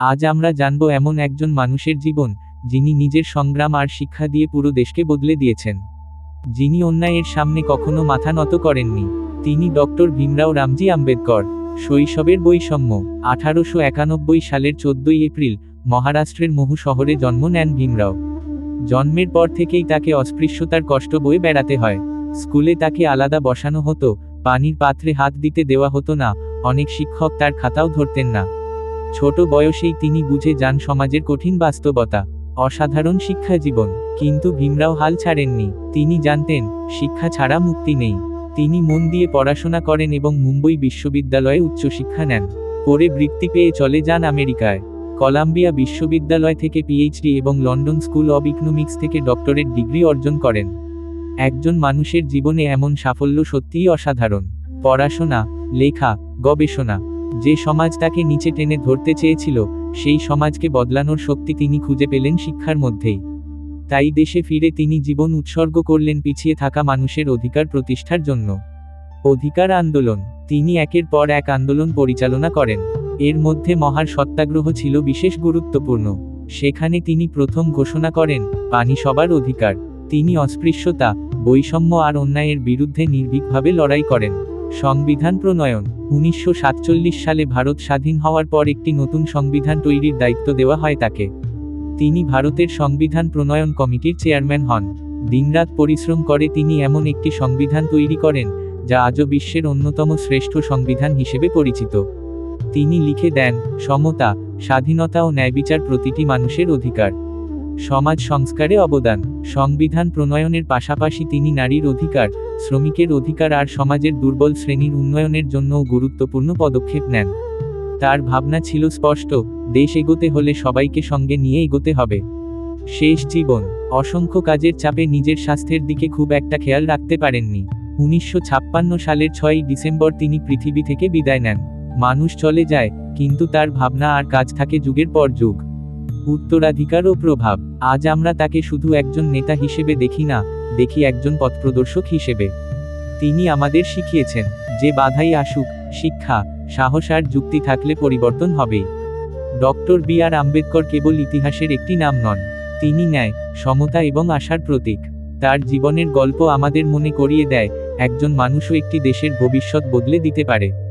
আজ আমরা জানব এমন একজন মানুষের জীবন, যিনি নিজের সংগ্রাম আর শিক্ষা দিয়ে পুরো দেশকে বদলে দিয়েছেন। যিনি অন্যায়ের সামনে কখনো মাথা নত করেননি। তিনি ডক্টর ভীমরাও রামজি আম্বেদকর। শৈশবের বৈষম্য, আঠারোশো একানব্বই সালের চোদ্দই এপ্রিল, মহারাষ্ট্রের মহু শহরে জন্ম নেন ভীমরাও। জন্মের পর থেকেই তাকে অস্পৃশ্যতার কষ্ট বয়ে বেড়াতে হয়। স্কুলে তাকে আলাদা বসানো হতো, পানির পাত্রে হাত দিতে দেওয়া হতো না, অনেক শিক্ষক তার খাতাও ধরতেন না। ছোট বয়সেই তিনি বুঝে যান সমাজের কঠিন বাস্তবতা। অসাধারণ শিক্ষা জীবন। কিন্তু ভীমরাও হাল ছাড়েননি। তিনি জানতেন, শিক্ষা ছাড়া মুক্তি নেই। তিনি মন দিয়ে পড়াশোনা করেন এবং মুম্বই বিশ্ববিদ্যালয়ে উচ্চশিক্ষা নেন। পরে বৃত্তি পেয়ে চলে যান আমেরিকায়। কলাম্বিয়া বিশ্ববিদ্যালয় থেকে পিএইচডি এবং লন্ডন স্কুল অব ইকোনমিক্স থেকে ডক্টরেট ডিগ্রি অর্জন করেন। একজন মানুষের জীবনে এমন সাফল্য সত্যিই অসাধারণ। পড়াশোনা, লেখা, গবেষণা যে সমাজ তাকে নিচে টেনে ধরতে চেয়েছিল, সেই সমাজকে বদলানোর শক্তি তিনি খুঁজে পেলেন শিক্ষার মধ্যেই। তাই দেশে ফিরে তিনি জীবন উৎসর্গ করলেন পিছিয়ে থাকা মানুষের অধিকার প্রতিষ্ঠার জন্য। অধিকার আন্দোলন, তিনি একের পর এক আন্দোলন পরিচালনা করেন। এর মধ্যে মহার সত্যাগ্রহ ছিল বিশেষ গুরুত্বপূর্ণ। সেখানে তিনি প্রথম ঘোষণা করেন পানি সবার অধিকার। তিনি অস্পৃশ্যতা, বৈষম্য আর অন্যায়ের বিরুদ্ধে নির্ভীকভাবে লড়াই করেন। সংবিধান প্রণয়ন, উনিশশো সাতচল্লিশ সালে ভারত স্বাধীন হওয়ার পর একটি নতুন সংবিধান তৈরির দায়িত্ব দেওয়া হয় তাকে। তিনি ভারতের সংবিধান প্রণয়ন কমিটির চেয়ারম্যান হন। দিনরাত পরিশ্রম করে তিনি এমন একটি সংবিধান তৈরি করেন, যা আজও বিশ্বের অন্যতম শ্রেষ্ঠ সংবিধান হিসেবে পরিচিত। তিনি লিখে দেন, সমতা, স্বাধীনতা ও ন্যায়বিচার প্রতিটি মানুষের অধিকার। সমাজ সংস্কারে অবদান। সংবিধান প্রণয়নের পাশাপাশি তিনি নারীর অধিকার, শ্রমিকের অধিকার আর সমাজের দুর্বল শ্রেণির উন্নয়নের জন্যও গুরুত্বপূর্ণ পদক্ষেপ নেন। তার ভাবনা ছিল স্পষ্ট, দেশ এগোতে হলে সবাইকে সঙ্গে নিয়ে এগোতে হবে। শেষ জীবন। অসংখ্য কাজের চাপে নিজের স্বাস্থ্যের দিকে খুব একটা খেয়াল রাখতে পারেননি। উনিশশো ছাপ্পান্ন সালের ছয়ই ডিসেম্বর তিনি পৃথিবী থেকে বিদায় নেন। মানুষ চলে যায়, কিন্তু তার ভাবনা আর কাজ থাকে যুগের পর যুগ। উত্তরাধিকার ও প্রভাব। আজ আমরা তাকে শুধু একজন নেতা হিসেবে দেখি না, দেখি একজন পথপ্রদর্শক হিসেবে। তিনি আমাদের শিখিয়েছেন যে বাধাই আসুক, শিক্ষা, সাহস আর যুক্তি থাকলে পরিবর্তন হবেই। ডক্টর বি আর আম্বেদকর কেবল ইতিহাসের একটি নাম নন, তিনি ন্যায়, সমতা এবং আশার প্রতীক। তার জীবনের গল্প আমাদের মনে করিয়ে দেয়, একজন মানুষও একটি দেশের ভবিষ্যৎ বদলে দিতে পারে।